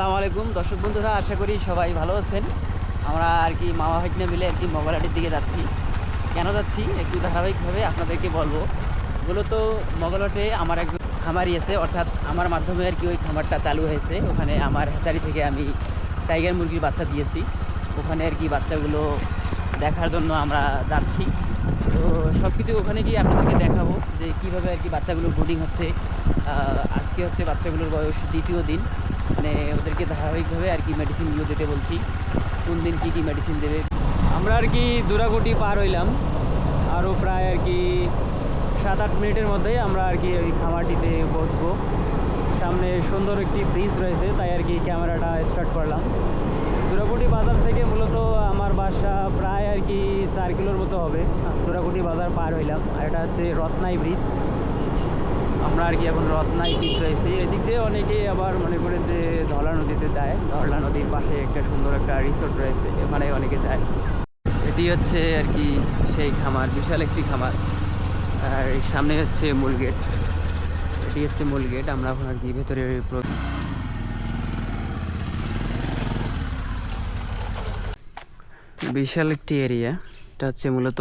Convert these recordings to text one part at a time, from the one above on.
আসসালামু আলাইকুম। দর্শক বন্ধুরা, আশা করি সবাই ভালো আছেন। আমরা আর কি মামা ভাগ্নে মিলে একটি মগলাটির দিকে যাচ্ছি। কেন যাচ্ছি? একটু ধারাবাহিকভাবে আপনাদেরকে বলব। মূলত মগলাটে আমার একজন খামারি আছে, অর্থাৎ আমার মাধ্যমে আর কি ওই খামারটা চালু হয়েছে। ওখানে আমার হ্যাচারি থেকে আমি টাইগার মুরগির বাচ্চা দিয়েছি। ওখানে আর কি বাচ্চাগুলো দেখার জন্য আমরা যাচ্ছি। তো সব কিছু ওখানে গিয়ে আপনাদেরকে দেখাবো যে কীভাবে আর কি বাচ্চাগুলোর বোর্ডিং হচ্ছে। আজকে হচ্ছে বাচ্চাগুলোর বয়স দ্বিতীয় দিন। মানে ওদেরকে ধারাবাহিকভাবে আর কি মেডিসিন নিয়ে যেতে বলছি। কোন দিন কী কী মেডিসিন দেবে। আমরা আর কি দুরাকুটি পার হইলাম। আরও প্রায় আর কি সাত আট মিনিটের মধ্যেই আমরা আর কি ওই খামারটিতে বসবো। সামনে সুন্দর একটি ব্রিজ রয়েছে, তাই আর কি ক্যামেরাটা স্টার্ট করলাম। দুরাকুটি বাজার থেকে মূলত আমার বাসা প্রায় আর কি চার কিলোর মতো হবে। দুরাকুটি বাজার পার হইলাম। আর এটা হচ্ছে রত্নাই ব্রিজ আমরা আর কি এখন রত্নাই ব্রিজ রয়েছি এদিক দিয়ে অনেকেই আবার মনে করে যে ধলা নদীতে যায়। ধরলা নদীর পাশে একটা সুন্দর একটা রিসোর্ট রয়েছে ওখানে অনেকে যায়। এটি হচ্ছে আর কি সেই খামার, বিশাল একটি খামার। আর সামনে হচ্ছে মূল গেট। এটি হচ্ছে মূল গেট, আমরা এখন আর কি ভেতরে বিশাল একটি এরিয়া এটা হচ্ছে মূলত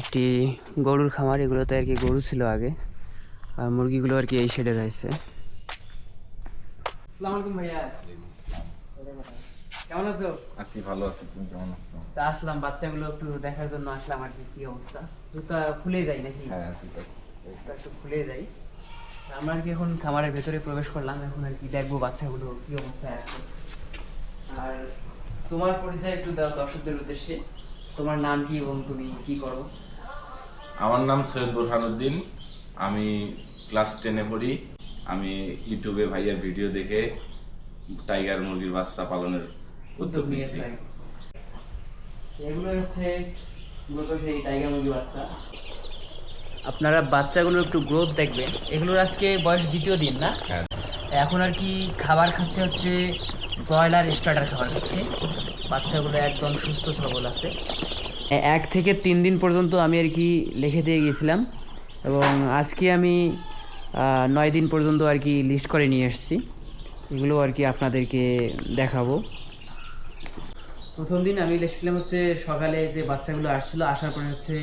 একটি গরুর খামার। এগুলোতে আর কি গরু ছিল আগে। আর মুরগিগুলো আর কি এই সাইডে রয়েছে। আসসালামু আলাইকুম ভাইয়া। কেমন আছো? আছি ভালো আছি। তুমি কেমন আছো? তা আসলাম বাচ্চাগুলো একটু দেখার জন্য আসলাম আর কি কি অবস্থা? জুতা খুলে যাই নাকি? হ্যাঁ জুতা খুলে যাই। আমরা আর কি এখন খামারের ভেতরে প্রবেশ করলাম এখন আর কি দেখব বাচ্চাগুলো কি অবস্থায় আছে। আর তোমার পরিচয় একটু দাও দর্শকদের উদ্দেশ্যে। তোমার নাম কি এবং তুমি কি করো? আমার নাম সৈয়দ বুরহানুদ্দিন আমি ক্লাস টেনে পড়ি। আমি ইউটিউবে ভাইয়ার ভিডিও দেখে টাইগার মুরগির বাচ্চা পালনের উদ্যোগ নিয়েছি এগুলো হচ্ছে মূলত সেই টাইগার মুরগি বাচ্চা। আপনারা বাচ্চাগুলোর একটু গ্রোথ দেখবেন। এগুলোর আজকে বয়স দ্বিতীয় দিন না? হ্যাঁ। এখন আর কি খাবার খাচ্ছে হচ্ছে ব্রয়লার স্টার্টার খাবার খাচ্ছে। বাচ্চাগুলো একদম সুস্থ সবল আছে। এক থেকে তিন দিন পর্যন্ত আমি আর কি লিখে দিয়ে গিয়েছিলাম। এবং আজকে আমি নয় দিন পর্যন্ত আর কি লিস্ট করে নিয়ে এসেছি। এগুলো আর কি আপনাদেরকে দেখাবো। প্রথম দিন আমি দেখছিলাম হচ্ছে সকালে যে বাচ্চাগুলো আসছিল, আসার পরে হচ্ছে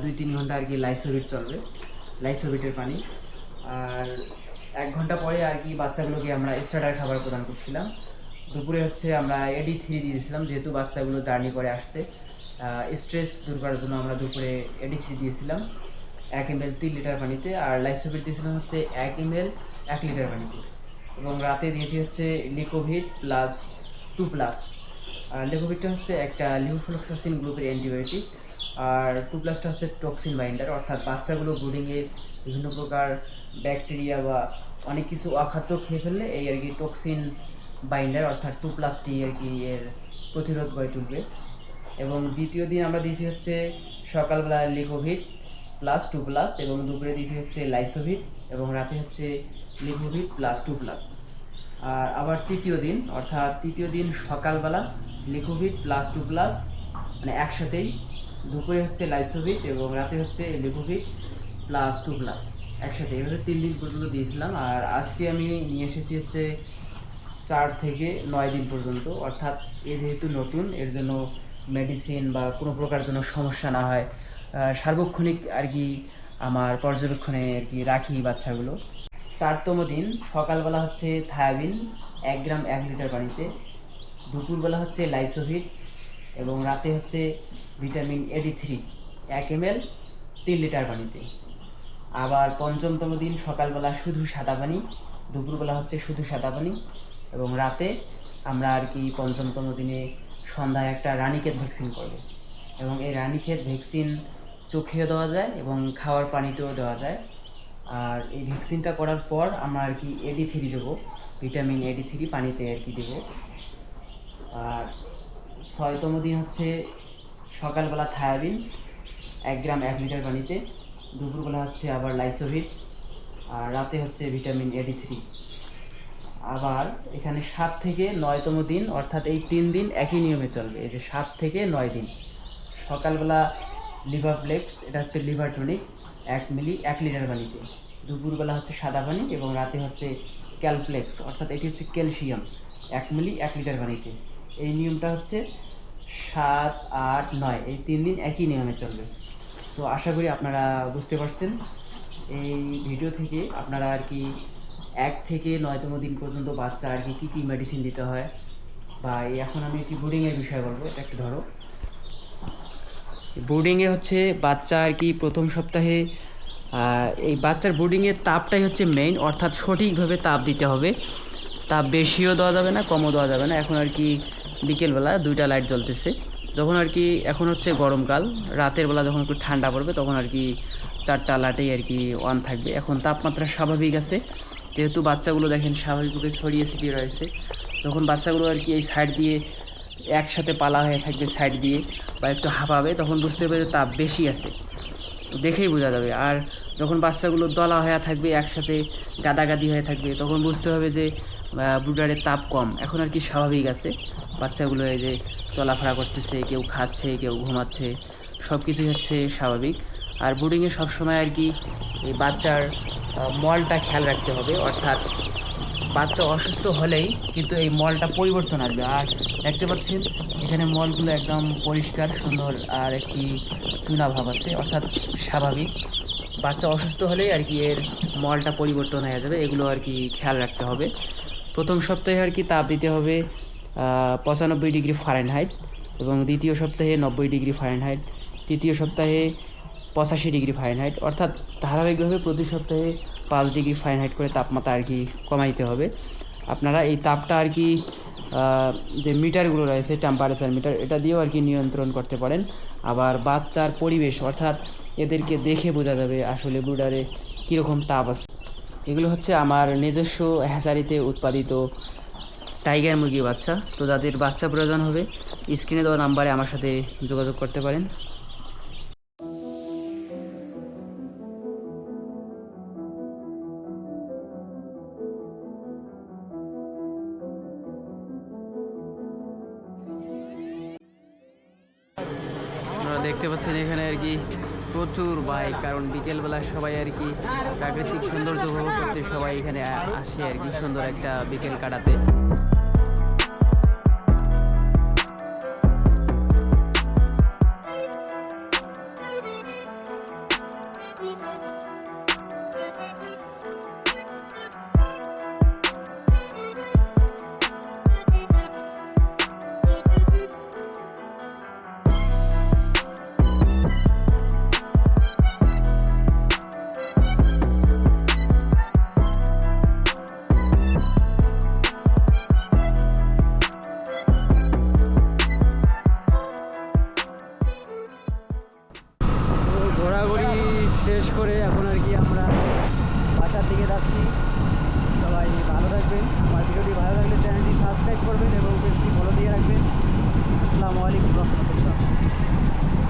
দুই তিন ঘণ্টা আর কি লাইসোভিট চলবে লাইসোভিটের পানি। আর এক ঘণ্টা পরে আর কি বাচ্চাগুলোকে আমরা স্টার্টার খাবার প্রদান করছিলাম। দুপুরে হচ্ছে আমরা এডি থ্রি দিয়েছিলাম, যেহেতু বাচ্চাগুলো জার্নি করে আসছে স্ট্রেস দূর করার জন্য আমরা দুপুরে এডি থ্রি দিয়েছিলাম। এক এম এল তিন লিটার পানিতে আর লাইসোভিট দিয়েছিলাম হচ্ছে এক এম এল এক লিটার পানিতে। এবং রাতে দিয়েছি হচ্ছে লিকোভিট প্লাস টু প্লাস আর লেকোভিটটা হচ্ছে একটা লিউফ্লোক্সাসিন গ্রুপের অ্যান্টিবায়োটিক আর টু প্লাসটা হচ্ছে টক্সিন বাইন্ডার অর্থাৎ বাচ্চাগুলো ব্রুডিংয়ে বিভিন্ন প্রকার ব্যাকটেরিয়া বা অনেক কিছু অখাদ্য খেয়ে ফেললে এই আর কি টক্সিন বাইন্ডার অর্থাৎ টু প্লাসটি আর কি এর প্রতিরোধ গড়ে তুলবে। এবং দ্বিতীয় দিন আমরা দিয়েছি হচ্ছে সকালবেলা লিকোভিট প্লাস টু প্লাস এবং দুপুরে দিয়েছি হচ্ছে লাইসোভিট, এবং রাতে হচ্ছে লিকোভিট প্লাস টু প্লাস আর আবার তৃতীয় দিন, অর্থাৎ তৃতীয় দিন সকালবেলা লিকোভিট প্লাস টু প্লাস মানে একসাথেই দুপুরে হচ্ছে লাইসোভিট এবং রাতে হচ্ছে লিকোভিট প্লাস টু প্লাস একসাথে। এভাবে তিন দিন পর্যন্ত দিয়েছিলাম, আর আজকে আমি নিয়ে এসেছি হচ্ছে চার থেকে নয় দিন পর্যন্ত। অর্থাৎ এ যেহেতু নতুন, এর জন্য মেডিসিন বা কোনো প্রকার জন্য সমস্যা না হয় সার্বক্ষণিক আর কি আমার পর্যবেক্ষণে আর কি রাখি বাচ্চাগুলো। চারতম দিন, সকালবেলা হচ্ছে থায়াবিন, এক গ্রাম এক লিটার পানিতে। দুপুরবেলা হচ্ছে লাইসোভিট এবং রাতে হচ্ছে ভিটামিন এডি থ্রি, এক এম এল, তিন লিটার পানিতে। আবার পঞ্চমতম দিন, সকালবেলা শুধু সাদা পানি, দুপুরবেলা হচ্ছে শুধু সাদা পানি এবং রাতে আমরা আর কি পঞ্চমতম দিনে সন্ধ্যায় একটা রানীক্ষেত ভ্যাকসিন করবে। এবং এই রানীক্ষেত ভ্যাকসিন চোখেও দেওয়া যায় এবং খাওয়ার পানিতেও দেওয়া যায়। আর এই ভ্যাকসিনটা করার পর আমরা আর কি এডি থ্রি দেবো। ভিটামিন এডি থ্রি পানিতে আর কি দেবো। আর ছয়তম দিন হচ্ছে সকালবেলা থায়াবিন, এক গ্রাম এক লিটার পানিতে। দুপুরবেলা হচ্ছে আবার লাইসোভিট আর রাতে হচ্ছে ভিটামিন এডি থ্রি আবার এখানে সাত থেকে নয়তম দিন, অর্থাৎ এই তিন দিন একই নিয়মে চলবে। এই যে সাত থেকে নয় দিন। সকালবেলা লিভার ফ্লেক্স, এটা হচ্ছে লিভার টনিক, এক মিলি, এক লিটার পানিতে। দুপুরবেলা হচ্ছে সাদা পানি এবং রাতে হচ্ছে ক্যালপ্লেক্স অর্থাৎ এটি হচ্ছে ক্যালসিয়াম, এক মিলি, এক লিটার পানিতে। এই নিয়মটা হচ্ছে সাত, আট, নয়, এই তিন দিন একই নিয়মে চলবে। তো আশা করি আপনারা বুঝতে পারছেন। এই ভিডিও থেকে আপনারা আর কি এক থেকে নয়তম দিন পর্যন্ত বাচ্চা আর কি কী কী মেডিসিন দিতে হয়, বা এখন আমি একটি বোর্ডিংয়ের বিষয় বলব, এটা একটু ধরো। বোর্ডিংয়ে হচ্ছে বাচ্চা আর কি প্রথম সপ্তাহে এই বাচ্চার বোর্ডিংয়ের তাপটাই হচ্ছে মেইন অর্থাৎ সঠিকভাবে তাপ দিতে হবে। তাপ বেশিও দেওয়া যাবে না, কমও দেওয়া যাবে না। এখন আর কি বিকেলবেলা দুইটা লাইট জ্বলতেছে। যখন আর কি এখন হচ্ছে গরমকাল, রাতের বেলা যখন একটু ঠান্ডা পড়বে, তখন আর কি চারটা লাইটেই আর কি অন থাকবে। এখন তাপমাত্রা স্বাভাবিক আছে। যেহেতু বাচ্চাগুলো দেখেন স্বাভাবিকভাবে ছড়িয়ে ছিটিয়ে রয়েছে। যখন বাচ্চাগুলো আর কি এই সাইড দিয়ে একসাথে পালা হয়ে থাকবে সাইড দিয়ে বা একটু হাঁপাবে, তখন বুঝতে হবে যে তাপ বেশি আছে। দেখেই বোঝা যাবে। আর যখন বাচ্চাগুলো দলা হয়ে থাকবে, একসাথে গাদাগাদি হয়ে থাকবে, তখন বুঝতে হবে যে ব্রুডারের তাপ কম। এখন আর কি স্বাভাবিক আছে। বাচ্চাগুলো এই যে চলাফেরা করতেছে, কেউ খাচ্ছে, কেউ ঘুমাচ্ছে সব কিছুই হচ্ছে স্বাভাবিক। আর বোর্ডিংয়ে সবসময় আর কি এই বাচ্চার মলটা খেয়াল রাখতে হবে। অর্থাৎ বাচ্চা অসুস্থ হলেই কিন্তু এই মলটা পরিবর্তন আসবে। আর দেখতে পাচ্ছেন, এখানে মলগুলো একদম পরিষ্কার, সুন্দর, আর একটি চুনা ভাব আছে, অর্থাৎ স্বাভাবিক। বাচ্চা অসুস্থ হলেই আর কি এর মলটা পরিবর্তন হয়ে যাবে, এগুলো আর কি খেয়াল রাখতে হবে। প্রথম সপ্তাহে আর কি তাপ দিতে হবে পঁচানব্বই ডিগ্রি ফারেনহাইট এবং দ্বিতীয় সপ্তাহে নব্বই ডিগ্রি ফারেনহাইট, তৃতীয় সপ্তাহে পঁচাশি ডিগ্রি ফারেনহাইট। অর্থাৎ ধারাবাহিকভাবে প্রতি সপ্তাহে পাঁচ ডিগ্রি ফারেনহাইট করে তাপমাত্রা আর কি কমাইতে হবে। আপনারা এই তাপটা আর কি যে মিটারগুলো রয়েছে টেম্পারেচার মিটার এটা দিয়েও আর কি নিয়ন্ত্রণ করতে পারেন। আবার বাচ্চার পরিবেশ, অর্থাৎ এদেরকে দেখে বোঝা যাবে আসলে ব্রুডারে কীরকম তাপ আছে। এগুলো হচ্ছে আমার নিজস্ব হ্যাচারিতে উৎপাদিত টাইগার মুরগির বাচ্চা। তো যাদের বাচ্চা প্রয়োজন হবে স্ক্রিনে দেওয়া নাম্বারে আমার সাথে যোগাযোগ করতে পারেন। দেখতে পাচ্ছেন এখানে আর কি প্রচুর বাইক, কারণ বিকেলবেলা সবাই আর কি প্রাকৃতিক সৌন্দর্য উপভোগ করতে সবাই এখানে আসে আর কি সুন্দর একটা বিকেল কাটাতে। শেষ করে এখন আর কি আমরা বাসার দিকে যাচ্ছি। সবাই ভালো থাকবেন। আমার ভিডিওটি ভালো লাগলে চ্যানেলটি সাবস্ক্রাইব করবেন এবং বেশি ফলো দিয়ে রাখবেন। আসসালামু আলাইকুম রহমতুল্লাহ।